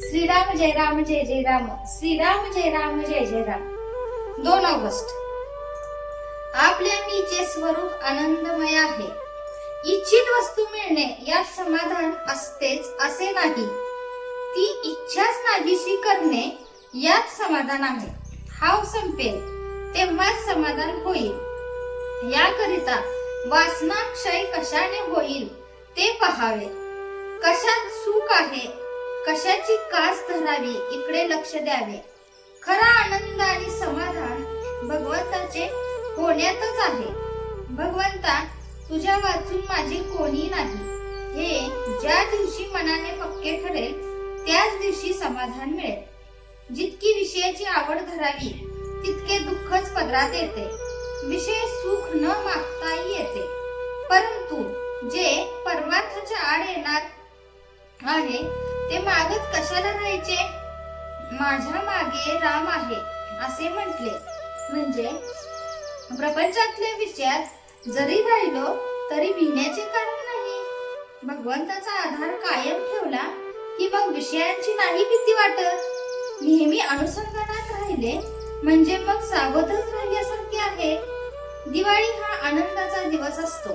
श्रीराम जय राम जय जय राम. श्रीराम जय राम जय जय राम. दोन ऑगस्ट. आपल्या मीचे स्वरूप आनंदमय आहे. इच्छित वस्तू मिळणे यात समाधान असतेच असे नाही. ती इच्छाच नाहीशी करणे यात समाधान आहे. हाव संपेल तेव्हाच समाधान होईल. याकरिता वासना क्षय कशाने होईल ते पहावे. कशात सुख आहे कशाची कास धरावी? इकडे लक्ष द्यावे. खरा आनंद आणि समाधान भगवंताचे होण्यातच आहे. भगवंता तुझ्या वाचून माझे कोणी नाही. हे ज्या दिवशी मनाने पक्के ठरेल त्याच दिवशी समाधान मिळेल. जितकी विषयाची आवड धरावी तितके दुःखच पदरात येते. विषय सुख न मागताही येते. परंतु जे परमार्थाच्या आड येणार आहे ते मागत कशाला राहायचे? माझ्या मागे राम आहे असे म्हटले. म्हणजे? प्रपंचातले विषयात जरी राहिलो तरी भिण्याचे कारण नाही. भगवंताचा आधार कायम ठेवला की मग विषयांची नाही भीती वाटत? नेहमी अनुसंधानात राहिले म्हणजे मग सावधच राहिल्यासारखे आहे. दिवाळी हा आनंदाचा दिवस असतो.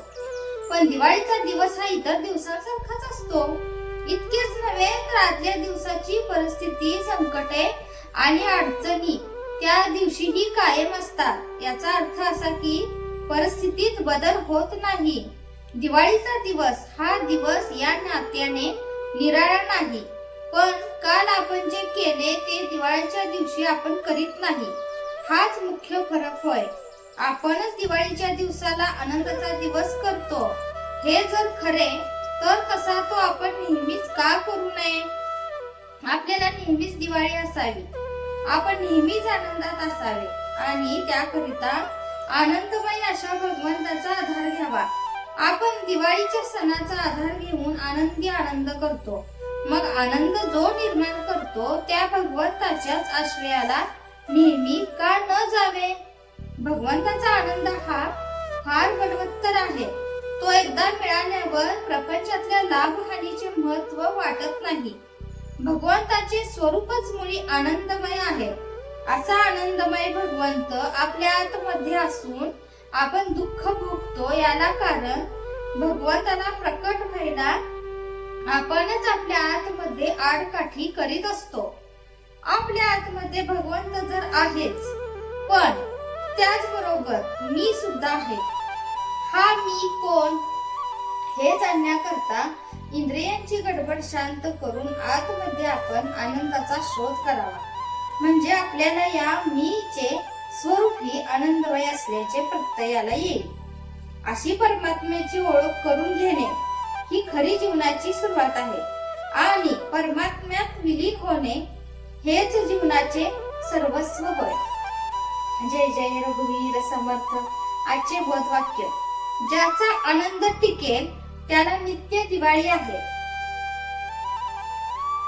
पण दिवाळीचा दिवस हा इतर दिवसांसारखाच असतो. इतकेच नव्हे तर आदल्या दिवसाची परिस्थिती संकटे आणि अडचणी त्या दिवशीही कायम असतात. याचा अर्थ असा की परिस्थितीत बदल होत नाही. दिवाळीचा दिवस हा दिवस या नात्याने निराळा नाही. पण काल आपण जे केले ते दिवाळीच्या दिवशी आपण करीत नाही. हाच मुख्य फरक होय. आपणच दिवाळीच्या दिवसाला आनंदाचा दिवस करतो. हे जर खरे तर तसा तो आपण का करू नये? आपल्याला नेहमीच दिवाळी असावी. आपण नेहमीच आनंदात असावे आणि त्याकरिता आनंदमय अशा भगवंताचा आधार घ्यावा. आपण दिवाळीच्या सणाचा आधार घेऊन आनंदी आनंद करतो. मग आनंद जो निर्माण करतो त्या भगवंताच्याच आश्रयाला नेहमी का न जावे? भगवंताचा आनंद हा फार बलवत्तर आहे. एकदा मिळाल्यावर प्रपंचातल्या लाभहानीचे महत्त्व वाटत नाही. भगवंताचे स्वरूपच मुळी आनंदमय आहे. असा आनंदमय भगवंत आपल्या आतमध्ये असून आपण दुःख भोगतो याला कारण भगवंताला प्रकट व्हायला आपणच आपल्या आतमध्ये आडकाठी करीत असतो. आपल्या आतमध्ये भगवंत जर आहेच पण त्याचबरोबर मी सुद्धा आहे. हा मी कोण हे जाणण्याकरता इंद्रियांची गडबड शांत करून आतमध्ये आपण आनंदाचा शोध करावा. म्हणजे आपल्याला या मीचे स्वरूप ही आनंदमय असल्याचे प्रत्ययाला येईल. अशी परमात्म्याची ओळख करून घेणे ही खरी जीवनाची सुरुवात आहे. आणि परमात्म्यात विलीन होणे हेच जीवनाचे सर्वस्व होय. जय जय रघुवीर समर्थ. आजचे बोधवाक्य ज्याचा आनंद टिकेल त्याला नित्य दिवाळी आहे.